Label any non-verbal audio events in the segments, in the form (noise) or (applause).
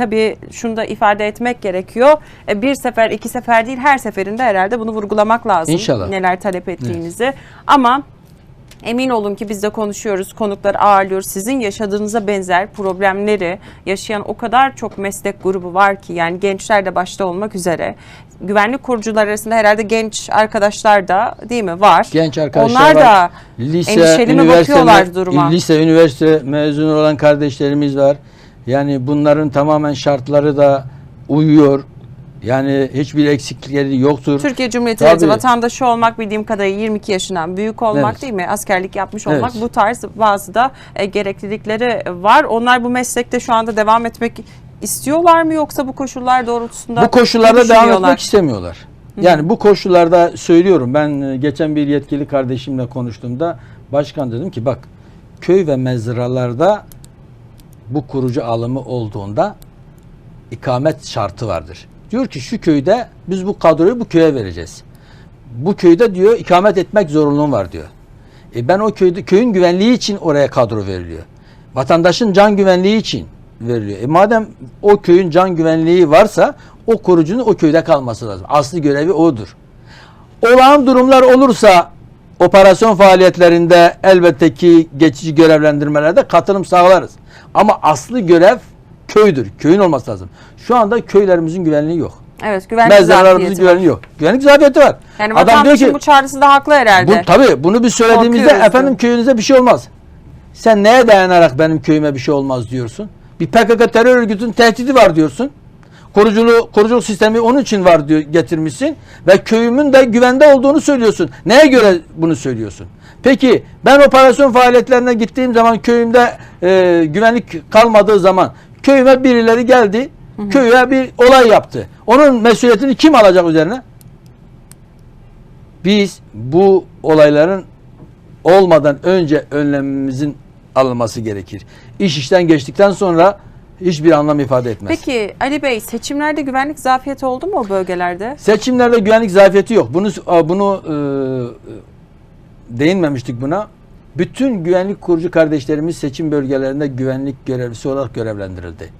tabii şunu da ifade etmek gerekiyor. E, bir sefer, iki sefer değil her seferinde herhalde bunu vurgulamak lazım. İnşallah. Neler talep ettiğinizi. Ama Emin olun ki biz de konuşuyoruz, konuklar ağırlıyoruz. Sizin yaşadığınıza benzer problemleri yaşayan o kadar çok meslek grubu var ki yani gençler de başta olmak üzere. Güvenlik kurucular arasında herhalde genç arkadaşlar da değil mi var? Genç arkadaşlar Onlar var. da lise, endişeli mi üniversite bakıyorlar duruma? Lise, üniversite mezunu olan kardeşlerimiz var. Yani bunların tamamen şartları da uyuyor. Yani hiçbir eksiklikleri yoktur. Türkiye Cumhuriyeti Tabii. Vatandaşı olmak bildiğim kadarıyla 22 yaşından büyük olmak Evet. değil mi? Askerlik yapmış olmak Evet. bu tarz bazı da e, gereklilikleri var. Onlar bu meslekte şu anda devam etmek istiyorlar mı yoksa bu koşullar doğrultusunda Bu koşullarda ne devam düşünüyorlar? etmek istemiyorlar. Yani bu koşullarda söylüyorum ben e, geçen bir yetkili kardeşimle konuştuğumda başkan dedim ki bak köy ve mezralarda bu kurucu alımı olduğunda ikamet şartı vardır. Diyor ki şu köyde biz bu kadroyu bu köye vereceğiz. Bu köyde diyor ikamet etmek zorunluluğum var diyor. E ben o köyde köyün güvenliği için oraya kadro veriliyor. Vatandaşın can güvenliği için veriliyor. E madem o köyün can güvenliği varsa o korucunun o köyde kalması lazım. Aslı görevi odur. Olağan durumlar olursa operasyon faaliyetlerinde elbette ki geçici görevlendirmelerde katılım sağlarız. Ama aslı görev köydür. Köyün olması lazım. Şu anda köylerimizin güvenliği yok. Evet güvenlik Mezarlarımızın güvenliği yok. Güvenlik zafiyeti var. Yani Adam diyor ki bu çağrısı da haklı herhalde. bu, tabii bunu biz söylediğimizde Korkuyoruz efendim köyünüze bir şey olmaz. Sen neye dayanarak benim köyüme bir şey olmaz diyorsun? Bir PKK terör örgütünün tehdidi var diyorsun. Koruculuğu, koruculuk sistemi onun için var diyor getirmişsin ve köyümün de güvende olduğunu söylüyorsun. Neye göre bunu söylüyorsun? Peki ben operasyon faaliyetlerine gittiğim zaman köyümde e, güvenlik kalmadığı zaman köyüme birileri geldi, köye bir olay yaptı. Onun mesuliyetini kim alacak üzerine? Biz bu olayların olmadan önce önlemimizin alınması gerekir. İş işten geçtikten sonra hiçbir anlam ifade etmez. Peki Ali Bey seçimlerde güvenlik zafiyeti oldu mu o bölgelerde? Seçimlerde güvenlik zafiyeti yok. Bunu bunu e, değinmemiştik buna. Bütün güvenlik kurucu kardeşlerimiz seçim bölgelerinde güvenlik görevlisi olarak görevlendirildi.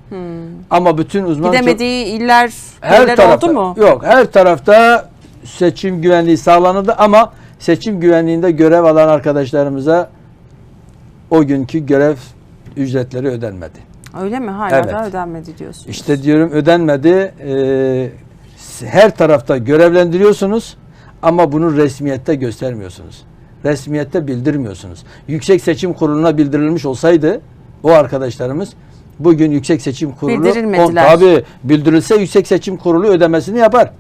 Ama bütün uzman Gidemediği iller, her tarafta oldu mu? yok her tarafta seçim güvenliği sağlanıldı ama seçim güvenliğinde görev alan arkadaşlarımıza o günkü görev ücretleri ödenmedi. Öyle mi? Hala Evet. da ödenmedi diyorsunuz. İşte diyorum ödenmedi. Ee, her tarafta görevlendiriyorsunuz ama bunu resmiyette göstermiyorsunuz. Resmiyette bildirmiyorsunuz. Yüksek Seçim Kurulu'na bildirilmiş olsaydı o arkadaşlarımız bugün Yüksek Seçim Kurulu Bildirilmediler. tabii bildirilse Yüksek Seçim Kurulu ödemesini yapar.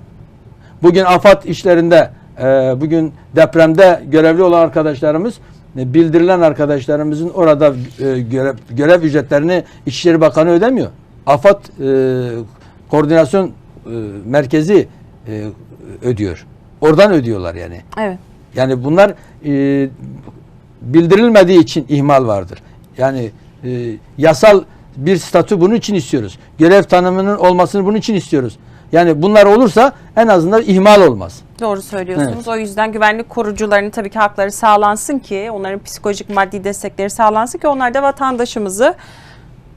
Bugün AFAD işlerinde e, bugün depremde görevli olan arkadaşlarımız bildirilen arkadaşlarımızın orada e, görev, görev ücretlerini İçişleri Bakanı ödemiyor. AFAD e, koordinasyon e, merkezi e, ödüyor. Oradan ödüyorlar yani. Evet. Yani bunlar e, bildirilmediği için ihmal vardır. Yani e, yasal bir statü bunun için istiyoruz. Görev tanımının olmasını bunun için istiyoruz. Yani bunlar olursa en azından ihmal olmaz. Doğru söylüyorsunuz. Evet. O yüzden güvenlik korucularının tabii ki hakları sağlansın ki onların psikolojik maddi destekleri sağlansın ki onlar da vatandaşımızı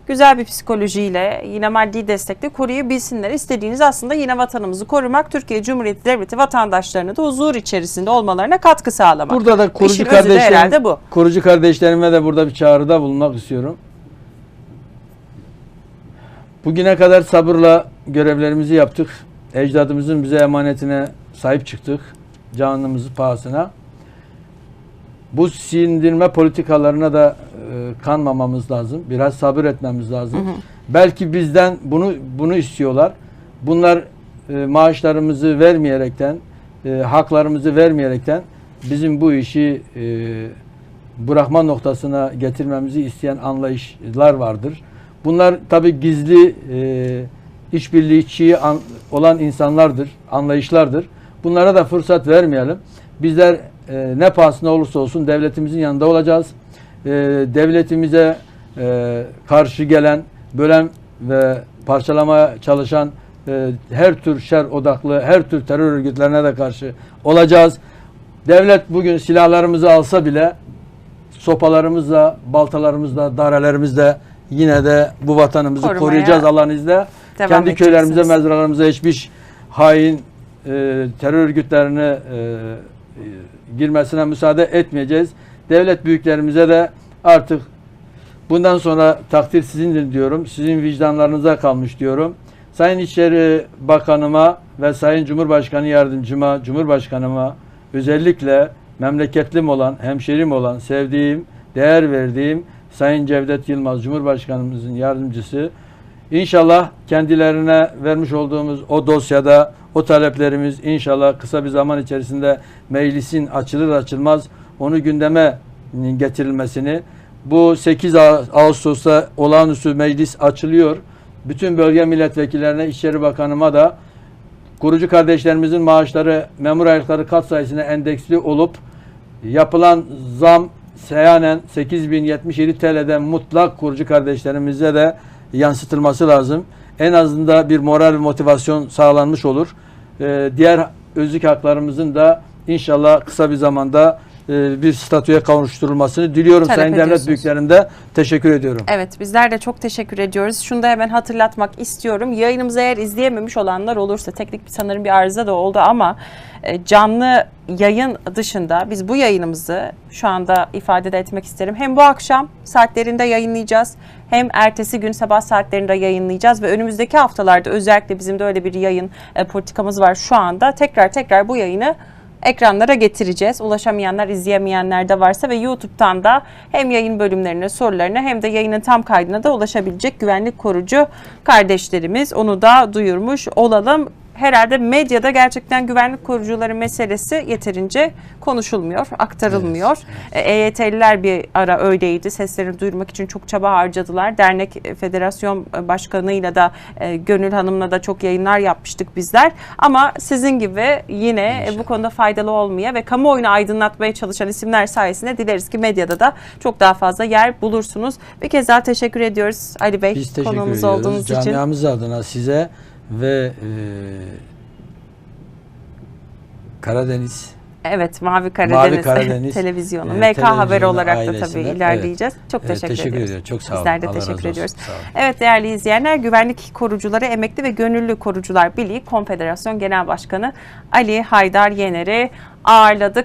güzel bir psikolojiyle yine maddi destekle koruyabilsinler. İstediğiniz aslında yine vatanımızı korumak, Türkiye Cumhuriyeti Devleti vatandaşlarını da huzur içerisinde olmalarına katkı sağlamak. Burada da kurucu İşin kardeşlerim, bu. kurucu kardeşlerime de burada bir çağrıda bulunmak istiyorum. Bugüne kadar sabırla görevlerimizi yaptık. Ecdadımızın bize emanetine sahip çıktık. Canımızı pahasına. Bu sindirme politikalarına da e, kanmamamız lazım. Biraz sabır etmemiz lazım. Belki bizden bunu bunu istiyorlar. Bunlar e, maaşlarımızı vermeyerekten, e, haklarımızı vermeyerekten bizim bu işi e, bırakma noktasına getirmemizi isteyen anlayışlar vardır. Bunlar tabi gizli e, işbirlikçi an- olan insanlardır, anlayışlardır. Bunlara da fırsat vermeyelim. Bizler e, ne pahasına olursa olsun devletimizin yanında olacağız. E, devletimize e, karşı gelen, bölen ve parçalamaya çalışan e, her tür şer odaklı, her tür terör örgütlerine de karşı olacağız. Devlet bugün silahlarımızı alsa bile sopalarımızla, baltalarımızla, darelerimizle yine de bu vatanımızı Korumaya koruyacağız Allah'ın izniyle. Devam Kendi köylerimize, mezralarımıza hiçbir hain e, terör örgütlerine e, e, girmesine müsaade etmeyeceğiz. Devlet büyüklerimize de artık bundan sonra takdir sizindir diyorum. Sizin vicdanlarınıza kalmış diyorum. Sayın İçişleri Bakanıma ve Sayın Cumhurbaşkanı Yardımcıma, Cumhurbaşkanıma özellikle memleketlim olan, hemşerim olan, sevdiğim, değer verdiğim Sayın Cevdet Yılmaz Cumhurbaşkanımızın yardımcısı İnşallah kendilerine vermiş olduğumuz o dosyada o taleplerimiz inşallah kısa bir zaman içerisinde meclisin açılır açılmaz onu gündeme getirilmesini bu 8 Ağ- Ağustos'ta olağanüstü meclis açılıyor. Bütün bölge milletvekillerine, İçişleri Bakanıma da kurucu kardeşlerimizin maaşları memur aylıkları kat sayısına endeksli olup yapılan zam seyanen 8077 TL'den mutlak kurucu kardeşlerimize de yansıtılması lazım. En azından bir moral motivasyon sağlanmış olur. Ee, diğer özlük haklarımızın da inşallah kısa bir zamanda e, bir statüye kavuşturulmasını diliyorum. Talep Sayın devlet ediyorsunuz. büyüklerine de teşekkür ediyorum. Evet bizler de çok teşekkür ediyoruz. Şunu da hemen hatırlatmak istiyorum. Yayınımızı eğer izleyememiş olanlar olursa teknik bir sanırım bir arıza da oldu ama e, canlı yayın dışında biz bu yayınımızı şu anda ifade de etmek isterim. Hem bu akşam saatlerinde yayınlayacağız hem ertesi gün sabah saatlerinde yayınlayacağız ve önümüzdeki haftalarda özellikle bizim de öyle bir yayın e, politikamız var şu anda. Tekrar tekrar bu yayını ekranlara getireceğiz. Ulaşamayanlar, izleyemeyenler de varsa ve YouTube'dan da hem yayın bölümlerine, sorularına hem de yayının tam kaydına da ulaşabilecek güvenlik korucu kardeşlerimiz. Onu da duyurmuş olalım. Herhalde medyada gerçekten güvenlik korucuları meselesi yeterince konuşulmuyor, aktarılmıyor. E, EYT'liler bir ara öyleydi. Seslerini duyurmak için çok çaba harcadılar. Dernek e, Federasyon Başkanı'yla da e, Gönül Hanım'la da çok yayınlar yapmıştık bizler. Ama sizin gibi yine e, bu konuda faydalı olmaya ve kamuoyunu aydınlatmaya çalışan isimler sayesinde dileriz ki medyada da çok daha fazla yer bulursunuz. Bir kez daha teşekkür ediyoruz Ali Bey Biz teşekkür ediyoruz. olduğunuz için. Camiamız adına size ve e, Karadeniz Evet Mavi Karadeniz, (laughs) Karadeniz, televizyonu. e, MK Haber olarak da tabii evet. ilerleyeceğiz. Çok e, teşekkür, teşekkür ediyoruz. Çok sağ olun. Bizler de Allah teşekkür ediyoruz. Evet değerli izleyenler Güvenlik Korucuları Emekli ve Gönüllü Korucular Birliği Konfederasyon Genel Başkanı Ali Haydar Yener'i ağırladık.